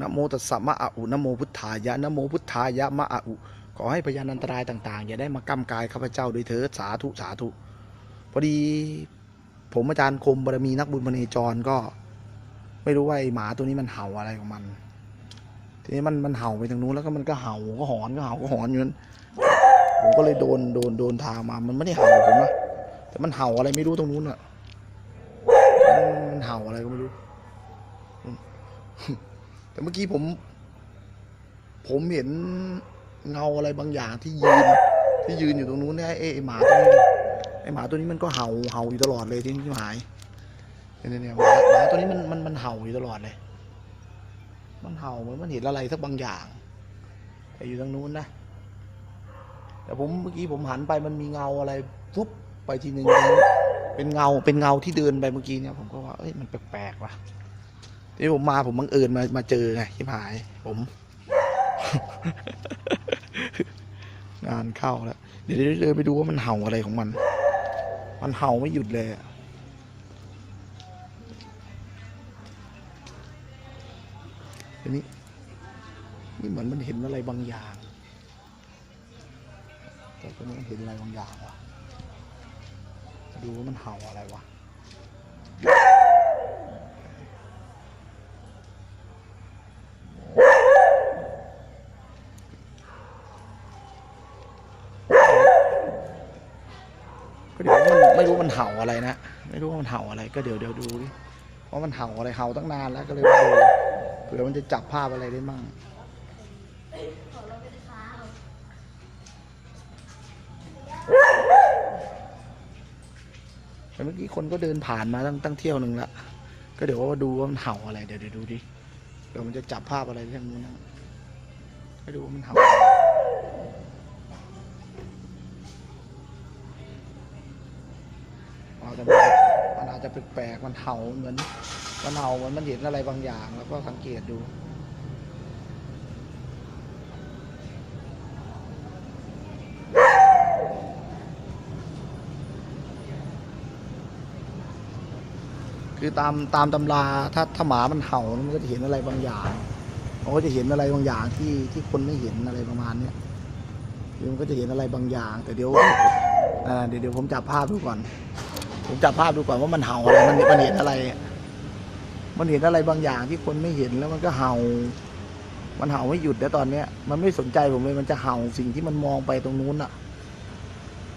นะโมตัสสะมะอะอุนะโมพุทธายะนะโมพุทธายะมะอะอุ ขอให้พยานอันตรายต่างๆ อย่าได้มากำกายข้าพเจ้าโดยเถิดสาธุสาธุ พอดี ผมอาจารย์คมบารมีนักบุญพเนจรก็ ไม่รู้ว่าไอหมาตัวนี้มันเห่าอะไรของมัน ทีนี้มันมันเห่าไปทางนู้นแล้วก็มันก็เห่าก็หอนก็เห่าก็หอนอยู่นั้นผมก็เลยโดนโดนโดนทางมา มันไม่ได้เห่าผมนะแต่มันเห่าอะไรไม่รู้ตรงนู้นอะมันเห่าอะไรก็ไม่รู้ แต่เมื่อกี้ผม ผมเห็นเงาอะไรบางอย่างที่ยืน ที่ยืนอยู่ตรงนู้นเนี่ยไอ้ไอ้หมาตัวนี้ไอ้หมาตัวนี้มันก็เห่าเห่าอยู่ตลอดเลยที่ที่หายเนี่ยเนี่ยหมาหมาตัวนี้มันมันมันเห่าอยู่ตลอดเลย มันเห่าเหมือนมันเห็นอะไรสักบางอย่างแต่อยู่ตรงนู้นนะแต่ผมเมื่อกี้ผมหันไปมันมีเงาอะไรฟุบไปทีหนึ่งเป็นเงาเป็นเงาที่เดินไปเมื่อกี้เนี่ยผมก็ว่าเอ้ยมันแปลกๆว่ะ ที่ผมมาผมบังเอิญมามาเจอไงที่หาย ผม งานเข้าแล้วเดี๋ยวเดี๋ยวเดินไปดูว่ามันเห่าอะไรของมัน มันเห่าไม่หยุดเลยอะทีนี้ นี่เหมือนมันเห็นอะไรบางอย่าง แต่ตอนนี้มันเห็นอะไรบางอย่างวะดูว่ามันเห่าอะไรวะ ก็เดี๋ยว มันไม่รู้มันเห่าอะไรนะ ไม่รู้ว่ามันเห่าอะไรก็เดี๋ยวเดี๋ยวดูดิว่ามันเห่าอะไรเห่าตั้งนานแล้วก็เลยมาดูเผื่อมันจะจับภาพอะไรได้มั่งแต่เมื่อกี้คนก็เดินผ่านมาตั้งตั้งเที่ยวหนึ่งละก็เดี๋ยวว่าดูว่ามันเห่าอะไรเดี๋ยวเดี๋ยวดูดิเดี๋ยวมันจะจับภาพอะไรทางนู้นนะให้ดูว่ามันเห่า อาจจะมันอาจจะแปลกๆมันเห่าเหมือนมันเห่าเหมือนมันเห็นอะไรบางอย่าง แล้วก็สังเกตดูคือตามตามตำราถ้าถ้าหมามันเห่ามันก็จะเห็นอะไรบางอย่างมันก็จะเห็นอะไรบางอย่างที่ที่คนไม่เห็นอะไรประมาณเนี้ยมันก็จะเห็นอะไรบางอย่าง แต่เดี๋ยวเดี๋ยวเดี๋ยวผมจับภาพดูก่อน ผมจับภาพดูก่อนว่ามันเห่าอะไรมันมันเห็นอะไร มันเห็นอะไรบางอย่างที่คนไม่เห็นแล้วมันก็เห่า มันเห่าไม่หยุดแล้วตอนเนี้ย มันไม่สนใจผมเลยมันจะเห่าสิ่งที่มันมองไปตรงนู้นอะ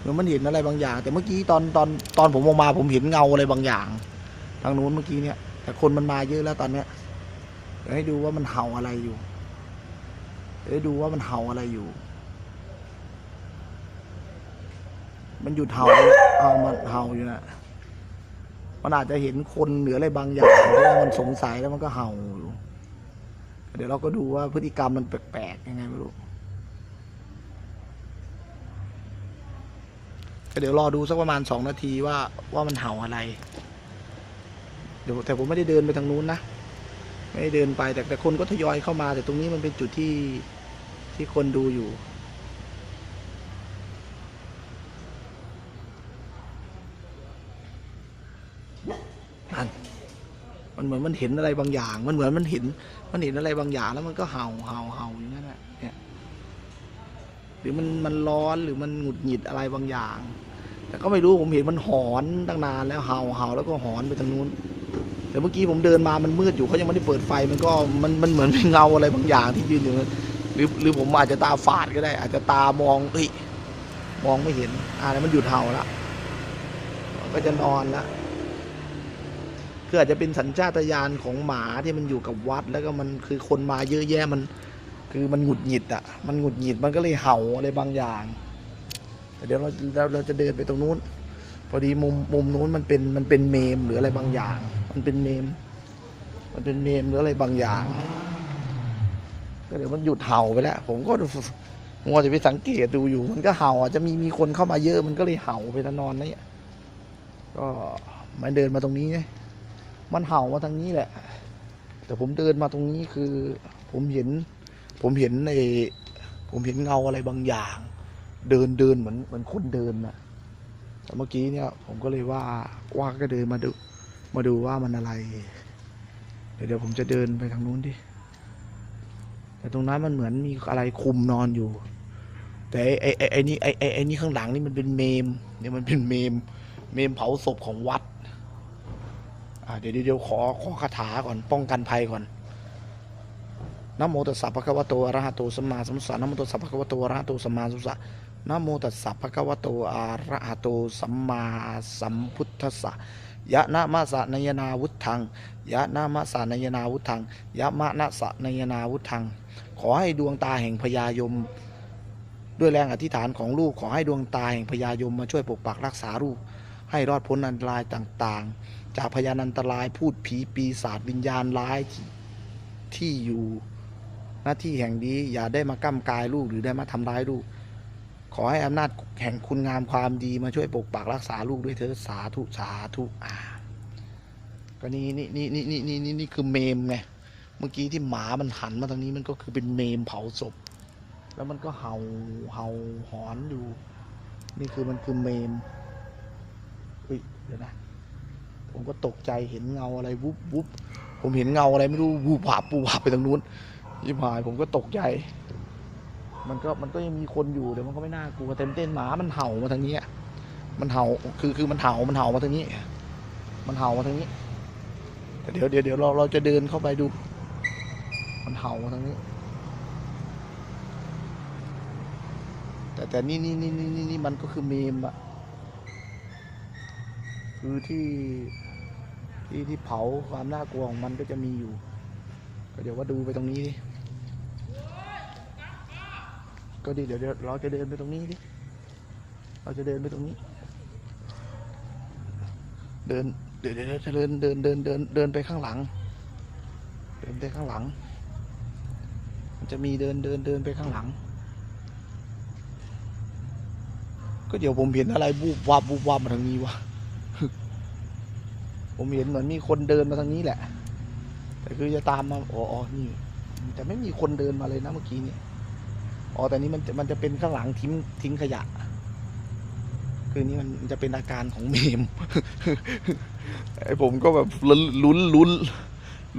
หรือมันเห็นอะไรบางอย่าง แต่เมื่อกี้ตอนตอนตอนผมออกมาผมเห็นเงาอะไรบางอย่าง ทางนู้นเมื่อกี้เนี่ย แต่คนมันมาเยอะแล้วตอนเนี้ยเดี๋ยวให้ดูว่ามันเห่าอะไรอยู่เดี๋ยวดูว่ามันเห่าอะไรอยู่ มันหยุดเห่าเลยเอามันเห่าอยู่นะ มันอาจจะเห็นคนหรืออะไรบางอย่างเพราะว่ามันสงสัยแล้วมันก็เห่าอยู่เดี๋ยวเราก็ดูว่าพฤติกรรมมันแปลกๆยังไงไม่รู้เดี๋ยวรอดูสักประมาณสองนาทีว่าว่ามันเห่าอะไร เดี๋ยวแต่ผมไม่ได้เดินไปทางนู้นนะ ไม่ได้เดินไปแต่แต่คนก็ทยอยเข้ามา แต่ตรงนี้มันเป็นจุดที่ที่คนดูอยู่ มันเหมือนมันเห็นอะไรบางอย่าง มันเหมือนมันเห็น มันเห็นอะไรบางอย่างแล้วมันก็เห่าเห่าเห่าอย่างนั้นแหละเนี่ยหรือมันมันร้อนหรือมันหงุดหงิดอะไรบางอย่าง แต่ก็ไม่รู้ผมเห็นมันหอนตั้งนานแล้วเห่าเห่าแล้วก็หอนไปทางนู้นแต่เมื่อกี้ผมเดินมามันมืดอยู่เขายังไม่ได้เปิดไฟมันก็มันมันเหมือนเป็นเงาอะไรบางอย่างที่ยืนอยู่หรือหรือผมอาจจะตาฝาดก็ได้ อาจจะตามองเอ้ยมองไม่เห็นอ่าแล้วมันหยุดเห่าละก็จะนอนละ คืออาจจะเป็นสัญชาตญาณของหมาที่มันอยู่กับวัด แล้วก็มันคือคนมาเยอะแยะมัน คือมันหงุดหงิดอะ มันหงุดหงิดมันก็เลยเห่าอะไรบางอย่างแต่เดี๋ยวเราเราเราจะเดินไปตรงนู้น พอดีมุมมุมนู้นมันเป็นมันเป็นเมมหรืออะไรบางอย่าง มันเป็นเมม มันเป็นเมมหรืออะไรบางอย่างก็เดี๋ยวมันหยุดเห่าไปแล้ว ผมก็มัวจะไปสังเกตดูอยู่ มันก็เห่าอาจจะมีมีคนเข้ามาเยอะมันก็เลยเห่าไปนอนนี่ก็มันเดินมาตรงนี้ไง มันเห่ามาทางนี้แหละ แต่ผมเดินมาตรงนี้คือ ผมเห็น ผมเห็นในผมเห็นเงาอะไรบางอย่าง เดินเดินเหมือนเหมือนคนเดินนะแต่เมื่อกี้เนี่ย ผมก็เลยว่าว่าก็เดินมาดู มาดูว่ามันอะไร เดี๋ยวเดี๋ยวผมจะเดินไปทางนู้นดิแต่ตรงนั้นมันเหมือนมีอะไรคุมนอนอยู่ แต่ไอ้ไอ้ไอ้นี่ไอ้ไอ้ไอนี่ข้างหลังนี่มันเป็นเมมเนี่ยมันเป็นเมม เมมเผาศพของวัด เดี๋ยวเดี๋ยวขอขอคาถาก่อนป้องกันภัยก่อนนะโมตัสสะภะคะวะโตอะระหะโตสัมมาสัมพุทธัสสะนะโมตัสสะภะคะวะโตอะระหะโตสัมมาสัมพุทธัสสะนะโมตัสสะภะคะวะโตอะระหะโตสัมมาสัมพุทธัสสะยะนะมะสะนยนาวุธังยะนะมะสะนยนาวุธังยะมะนะสะนยนาวุธัง ขอให้ดวงตาแห่งพญายม ด้วยแรงอธิษฐานของลูกขอให้ดวงตาแห่งพญายมมาช่วยปกปักรักษาลูกให้รอดพ้นอันตรายต่างๆ จากพยานอันตรายพูดผีปีศาจวิญญาณร้ายที่ที่อยู่หน้าที่แห่งนี้อย่าได้มาก้ำกายลูกหรือได้มาทำร้ายลูก ขอให้อำนาจแห่งคุณงามความดีมาช่วยปกปักรักษาลูกด้วยเถิดสาธุสาธุอ่าก็นี่นี่นี่นี่นี่นี่นี่นี่คือเมมไงเมื่อกี้ที่หมามันหันมาทางนี้มันก็คือเป็นเมมเผาศพ แล้วมันก็เห่าเห่าหอนอยู่ นี่คือมันคือเมมเฮ้ยเดี๋ยวนะ ผมก็ตกใจเห็นเงาอะไรวุบวุบผมเห็นเงาอะไรไม่รู้วูบวาบปูวาบไปทางนู้นยิบหายผมก็ตกใจ มันก็มันก็ยังมีคนอยู่แต่มันก็ไม่น่ากลัวเต็มเต้นหมามันเห่ามาทางนี้มันเห่าคือคือมันเห่ามันเห่ามาทางนี้ มันเห่ามาทางนี้แต่เดี๋ยวเดี๋ยวเดี๋ยวเราเราจะเดินเข้าไปดู มันเห่ามาทางนี้ แต่แต่นี่นี่นี่นี่นี่นี่มันก็คือเมมอะคือที่ ที่ที่เผาความน่ากลัวของมันก็จะมีอยู่ ก็เดี๋ยวว่าดูไปตรงนี้ดิก็ดีเดี๋ยวเราจะเดินไปตรงนี้ดิเราจะเดินไปตรงนี้ เดินเดี๋ยวเดี๋ยวเดี๋ยวจะเดินเดินเดินเดินเดินไปข้างหลัง เดินไปข้างหลัง มันจะมีเดินเดินเดินไปข้างหลัง ก็เดี๋ยวผมเห็นอะไรบูบวาบบูบวาบมาทางนี้วะ ผมเห็นเหมือนมีคนเดินมาทางนี้แหละ แต่คือจะตามมาอ๋อนี่ แต่ไม่มีคนเดินมาเลยนะเมื่อกี้นี่อ๋อแต่นี้มันจะมันจะเป็นข้างหลังทิ้งทิ้งขยะ คือนี่มันจะเป็นอาการของเมมไอ้ผมก็แบบลุ้นลุ้นลุ้น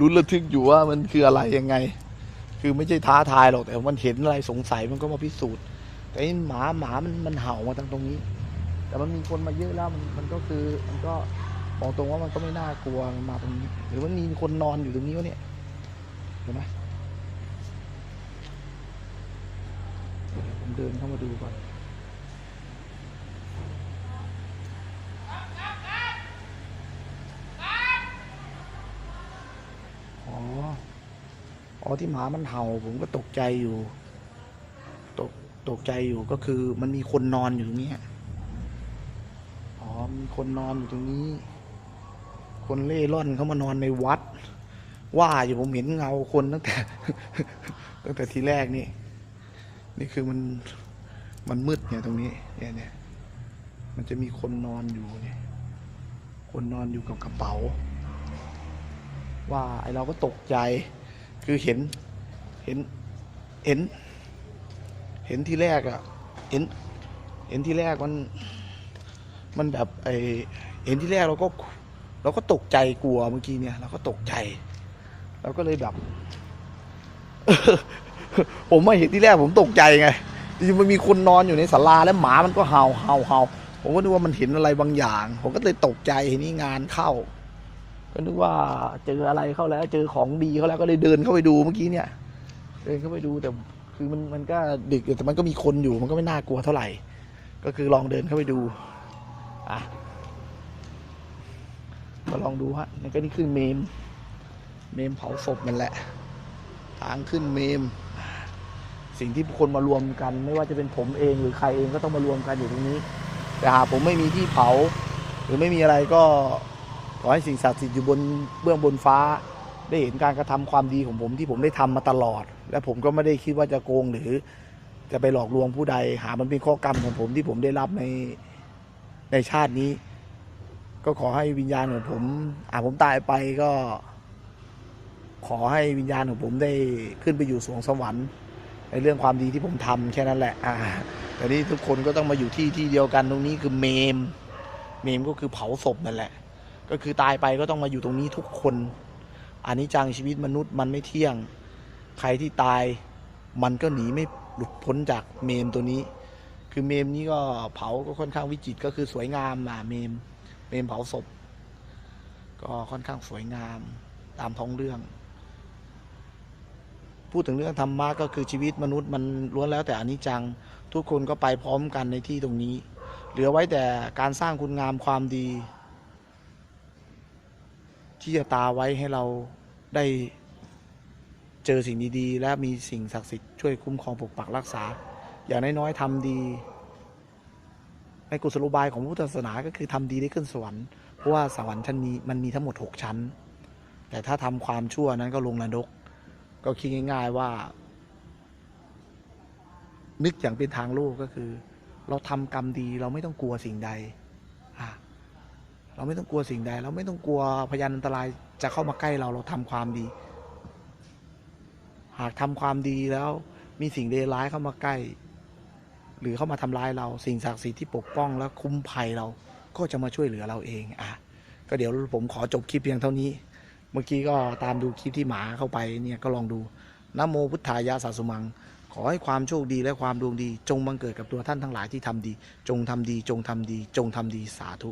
ลุ้นระทึกอยู่ว่ามันคืออะไรยังไง คือไม่ใช่ท้าทายหรอกแต่มันเห็นอะไรสงสัยมันก็มาพิสูจน์ แต่ไอหมาหมามันมันเห่ามาทางตรงนี้ แต่มันมีคนมาเยอะแล้วมันมันก็คือมันก็ บอกตรงว่ามันก็ไม่น่ากลัวมันมาตรงนี้ หรือมันมีคนนอนอยู่ตรงนี้วะเนี่ยเห็นไหมผมเดินเข้ามาดูก่อนอ๋อ อ๋อที่หมามันเห่าผมก็ตกใจอยู่ ตกตกใจอยู่ก็คือมันมีคนนอนอยู่ตรงนี้อ๋อมีคนนอนอยู่ตรงนี้ คนเล่ร่อนเขามานอนในวัด ว่าอยู่ผมเห็นเงาคนตั้งแต่ ตั้งแต่ทีแรกนี่ นี่คือมันมันมืดเนี่ยตรงนี้เนี่ยเนี่ยมันจะมีคนนอนอยู่เนี่ย คนนอนอยู่กับกระเป๋า ว่าไอเราก็ตกใจคือเห็นเห็นเห็น เห็นที่แรกอะเห็น เห็นที่แรกมัน มันแบบไอเห็นที่แรกเราก็ เราก็ตกใจกลัวเมื่อกี้เนี่ยเราก็ตกใจเราก็เลยแบบผมมาเห็นที่แรกผมตกใจไงจริงมันมีคนนอนอยู่ในศาลาแล้วหมามันก็เห่าเห่าเห่าผมก็นึกว่ามันเห็นอะไรบางอย่าง ผมก็เลยตกใจนี้งานเข้า ก็นึกว่าเจออะไรเข้าแล้ว เจอของดีเข้าแล้วก็เลยเดินเข้าไปดูเมื่อกี้เนี่ย เดินเข้าไปดูแต่คือมันมันก็ดึกแต่มันก็มีคนอยู่มันก็ไม่น่ากลัวเท่าไหร่ ก็คือลองเดินเข้าไปดูอะ ก็ลองดูฮะนี่ก็นี่คือเมม เมมเผาศพนั่นแหละ ทางขึ้นเมม สิ่งที่คนมารวมกัน ไม่ว่าจะเป็นผมเองหรือใครเองก็ต้องมารวมกันอยู่ตรงนี้ แต่หากผมไม่มีที่เผา หรือไม่มีอะไรก็ขอให้สิ่งศักดิ์สิทธิ์อยู่บนเบื้องบนฟ้า ได้เห็นการกระทำความดีของผมที่ผมได้ทำมาตลอด และผมก็ไม่ได้คิดว่าจะโกงหรือจะไปหลอกลวงผู้ใด หามันเป็นข้อกรรมของผมที่ผมได้รับในในชาตินี้ ก็ขอให้วิญญาณของผมอ่าผมตายไปก็ ขอให้วิญญาณของผมได้ขึ้นไปอยู่สวงสวรรค์ในเรื่องความดีที่ผมทำแค่นั้นแหละ อ่า แต่นี่ทุกคนก็ต้องมาอยู่ที่ที่เดียวกันตรงนี้คือเมม เมมก็คือเผาศพนั่นแหละ ก็คือตายไปก็ต้องมาอยู่ตรงนี้ทุกคนอันนี้จังชีวิตมนุษย์มันไม่เที่ยง ใครที่ตาย มันก็หนีไม่หลุดพ้นจากเมมตัวนี้ คือเมมนี้ก็เผาก็ค่อนข้างวิจิตรก็คือสวยงามอะเมม เมมเผาศพ ก็ค่อนข้างสวยงามตามท้องเรื่อง พูดถึงเรื่องธรรมะก็คือชีวิตมนุษย์มันล้วนแล้วแต่อนิจจัง ทุกคนก็ไปพร้อมกันในที่ตรงนี้ เหลือไว้แต่การสร้างคุณงามความดี ที่จะตาไว้ให้เราได้เจอสิ่งดีๆ และมีสิ่งศักดิ์สิทธิ์ช่วยคุ้มครองปกปักรักษา อย่างน้อยๆทำดี ในกุศโลบายของพุทธศาสนาก็คือทำดีได้ขึ้นสวรรค์เพราะว่าสวรรค์ชั้นนี้มันมีทั้งหมด 6 ชั้น แต่ถ้าทำความชั่วนั้นก็ลงนรก ก็คิดง่าย ๆว่า นึกอย่างเป็นทางโลกก็คือ เราทำกรรมดีเราไม่ต้องกลัวสิ่งใดเราไม่ต้องกลัวสิ่งใด เราไม่ต้องกลัวพยานอันตรายจะเข้ามาใกล้เราเราทำความดี หากทำความดีแล้วมีสิ่งเลวร้ายเข้ามาใกล้ หรือเข้ามาทำร้ายเราสิ่งศักดิ์สิทธิ์ที่ปกป้องและคุ้มภัยเราก็จะมาช่วยเหลือเราเองอะก็เดี๋ยวผมขอจบคลิปเพียงเท่านี้ เมื่อกี้ก็ตามดูคลิปที่หมาเข้าไปเนี่ยก็ลองดูนโมพุทธายะสาสุมัง ขอให้ความโชคดีและความดวงดี จงบังเกิดกับตัวท่านทั้งหลายที่ทำดี จงทำดี จงทำดี จงทำดีสาธุ